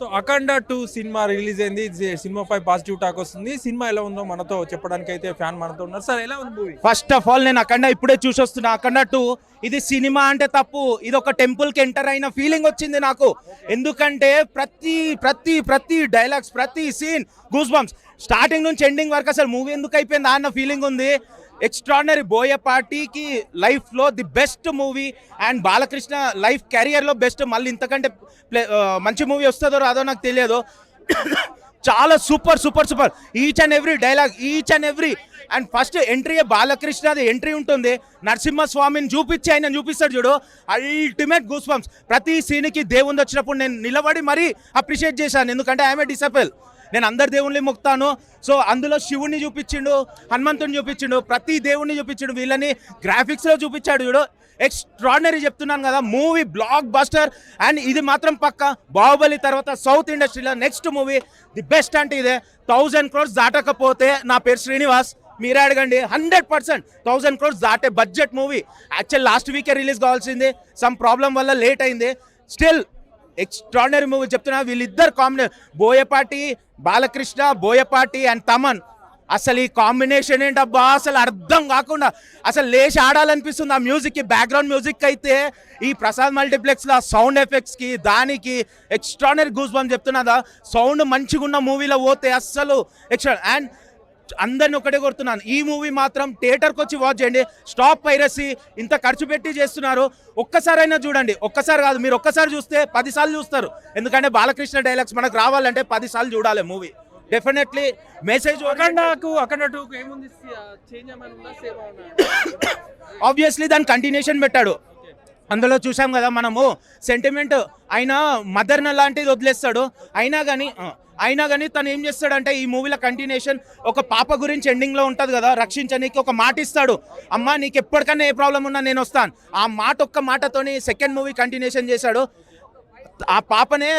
So Akhanda two cinema release అయింది. సినిమాపై positive talk వస్తుంది. సినిమా ఎలా ఉందో మనతో చెప్పడానికి అయితే ఫ్యాన్ మనతో ఉన్నారు. సార్ ఎలా ఉంది మూవీ? ఫస్ట్ ఆఫ్ ఆల్ నేను అఖండ ఇప్పుడే చూసి వస్తున్నా అఖండ టూ ఇది సినిమా అంటే తప్పు. ఇది ఒక టెంపుల్కి ఎంటర్ అయిన ఫీలింగ్ వచ్చింది నాకు. ఎందుకంటే ప్రతి ప్రతి ప్రతి డైలాగ్స్ ప్రతి సీన్ గూస్ బంప్స్ స్టార్టింగ్ నుంచి ఎండింగ్ వరకు అసలు మూవీ ఎందుకు అయిపోయింది అన్న ఫీలింగ్ ఉంది. ఎక్స్ట్రాడినరీ బోయపాటికి లైఫ్లో the best movie and Balakrishna life కెరియర్లో బెస్ట్. మళ్ళీ ఇంతకంటే ప్లే మంచి మూవీ వస్తుందో రాదో నాకు తెలియదు. చాలా super super super. Each and every dialogue each and every and first entry బాలకృష్ణది entry ఉంటుంది. నరసింహస్వామిని చూపించి ఆయన చూపిస్తాడు చూడు. అల్టిమేట్ గూస్ బంప్స్ ప్రతి సీన్కి దేవుంది వచ్చినప్పుడు నేను నిలబడి మరీ అప్రిషియేట్ చేశాను. ఎందుకంటే ఐఎమ్ డిసపిల్ నేను అందరి దేవుణ్ణి మొక్తాను సో అందులో శివుణ్ణి చూపించిండు హనుమంతుని చూపించిండు ప్రతి దేవుణ్ణి చూపించిండు వీళ్ళని గ్రాఫిక్స్లో చూపించాడు చూడు. ఎక్స్ట్రాడినరీ చెప్తున్నాను కదా మూవీ బ్లాక్ బస్టర్ అండ్ ఇది మాత్రం పక్క బాహుబలి తర్వాత సౌత్ ఇండస్ట్రీలో నెక్స్ట్ మూవీ ది బెస్ట్ అంటే ఇదే. థౌజండ్ క్రోర్స్ దాటకపోతే నా పేరు శ్రీనివాస్. మీరే అడగండి హండ్రెడ్ పర్సెంట్ థౌజండ్ క్రోర్స్ దాటే బడ్జెట్ మూవీ యాక్చువల్ లాస్ట్ వీకే రిలీజ్ కావాల్సింది సమ్ ప్రాబ్లం వల్ల లేట్ అయింది. స్టిల్ ఎక్స్ట్రాడినరీ మూవీ చెప్తున్నా. వీళ్ళిద్దరు కాంబినే బోయపాటి బాలకృష్ణ బోయపాటి అండ్ తమన్. అసలు ఈ కాంబినేషన్ ఏంటబ్బా? అసలు అర్థం కాకుండా అసలు లేచి ఆడాలనిపిస్తుంది. ఆ మ్యూజిక్కి బ్యాక్గ్రౌండ్ మ్యూజిక్ అయితే ఈ ప్రసాద్ మల్టీప్లెక్స్లో ఆ సౌండ్ ఎఫెక్ట్స్కి దానికి ఎక్స్ట్రానరీ గూస్ బంప్ చెప్తున్నదా సౌండ్ మంచిగా ఉన్న మూవీలో పోతే అస్సలు ఎక్స్ట్రా అండ్ అందరిని ఒకటే కొడుతున్నాను ఈ మూవీ మాత్రం థియేటర్కి వచ్చి వాచ్ చేయండి. స్టాప్ పైరసీ ఇంత ఖర్చు పెట్టి చేస్తున్నారు. ఒక్కసారైనా చూడండి. ఒక్కసారి కాదు మీరు ఒక్కసారి చూస్తే పదిసార్లు చూస్తారు. ఎందుకంటే బాలకృష్ణ డైలాగ్స్ మనకు రావాలంటే పదిసార్లు చూడాలి మూవీ. డెఫినెట్లీ మెసేజ్ ఆబ్వియస్లీ దాని కంటిన్యూషన్ పెట్టాడు. అందులో చూసాం కదా మనము. సెంటిమెంట్ ఆయన మదర్న లాంటిది వదిలేస్తాడు. అయినా కానీ అయినా కానీ తను ఏం చేస్తాడంటే ఈ మూవీలో కంటిన్యూషన్ ఒక పాప గురించి ఎండింగ్లో ఉంటుంది కదా రక్షించడానికి ఒక మాట ఇస్తాడు. అమ్మా నీకు ఎప్పటికన్నా ఏ ప్రాబ్లం ఉన్నా నేను వస్తాను. ఆ మాట ఒక్క మాటతోని సెకండ్ మూవీ కంటిన్యూషన్ చేశాడు. ఆ పాపనే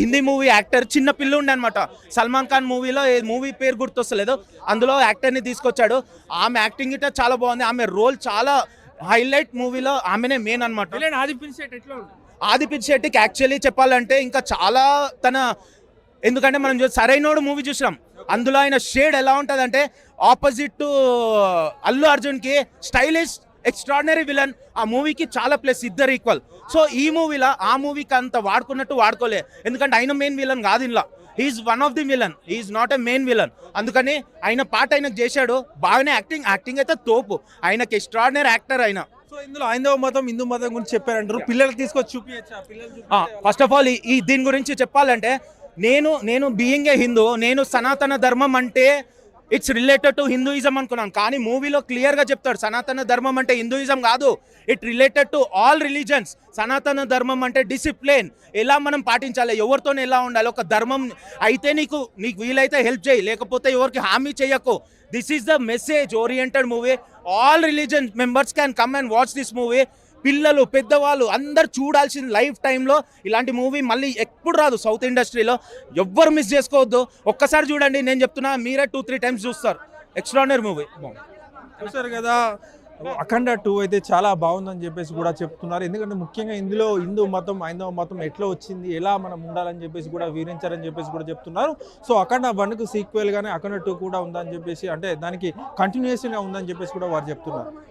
హిందీ మూవీ యాక్టర్ చిన్న పిల్లుండే అనమాట సల్మాన్ ఖాన్ మూవీలో ఏ మూవీ పేరు గుర్తొస్తలేదు. అందులో యాక్టర్ని తీసుకొచ్చాడు. ఆమె యాక్టింగ్ ఇట్లా చాలా బాగుంది. ఆమె రోల్ చాలా హైలైట్ మూవీలో ఆమెనే మెయిన్ అనమాట విలన్ ఆది పిలిచేట్ ఎట్లా ఉంది? ఆదిపిత్ శెట్టికి యాక్చువల్లీ చెప్పాలంటే ఇంకా చాలా తన ఎందుకంటే మనం సరైనోడు మూవీ చూసాం అందులో ఆయన షేడ్ ఎలా ఉంటుందంటే ఆపోజిట్ టు అల్లు అర్జున్కి స్టైలిష్ ఎక్స్ట్రాడినరీ విలన్ ఆ మూవీకి చాలా ప్లస్ ఇద్దరు ఈక్వల్ సో ఈ మూవీలో ఆ మూవీకి అంత వాడుకున్నట్టు వాడుకోలే. ఎందుకంటే ఆయన మెయిన్ విలన్ కాదు ఇంట్లో he's one of the villain he's not a main villain అందుకని ఆయన పాట ఆయనకు చేశాడు. బాగానే యాక్టింగ్ యాక్టింగ్ అయితే తోపు. ఆయనకి ఎక్స్ట్రాడినరీ యాక్టర్ ఆయన. సో ఇందులో ఐదవ మతం హిందూ మతం గురించి చెప్పారంటారు. పిల్లలకి తీసుకొచ్చి చూపించచ్చా? చూపించే- ఫస్ట్ ఆఫ్ ఆల్ ఈ దీని గురించి చెప్పాలంటే నేను నేను బీయింగ్ ఏ హిందూ నేను సనాతన ధర్మం అంటే ఇట్స్ రిలేటెడ్ టు హిందూయిజం అనుకున్నాను. కానీ మూవీలో క్లియర్గా చెప్తాడు సనాతన ధర్మం అంటే హిందూయిజం కాదు. It related to all religions సనాతన ధర్మం అంటే డిసిప్లిన్ ఎలా మనం పాటించాలి? ఎవరితో ఎలా ఉండాలి? ఒక ధర్మం అయితే నీకు నీకు వీలైతే హెల్ప్ చేయి. లేకపోతే ఎవరికి హామీ చేయకు. This is the message oriented movie all religion members can come and watch this movie పిల్లలు పెద్దవాళ్ళు అందరు చూడాల్సిన లైఫ్ టైంలో ఇలాంటి మూవీ మళ్ళీ ఎప్పుడు రాదు సౌత్ ఇండస్ట్రీలో. ఎవ్వరు మిస్ చేసుకోవద్దు. ఒక్కసారి చూడండి నేను చెప్తున్నా మీరే టూ త్రీ టైమ్స్ చూస్తారు. ఎక్స్ట్రాడినరీ మూవీ చూసారు కదా? అఖండ టూ అయితే చాలా బాగుందని చెప్పేసి కూడా చెప్తున్నారు. ఎందుకంటే ముఖ్యంగా ఇందులో హిందూ మతం హైందవ మతం ఎట్లా వచ్చింది ఎలా మనం ఉండాలని చెప్పేసి కూడా వివరించారని చెప్పేసి కూడా చెప్తున్నారు. సో అఖండ వన్కు సీక్వెల్గానే అఖండ టూ కూడా ఉందని చెప్పేసి అంటే దానికి కంటిన్యూస్గా ఉందని చెప్పేసి కూడా వారు చెప్తున్నారు.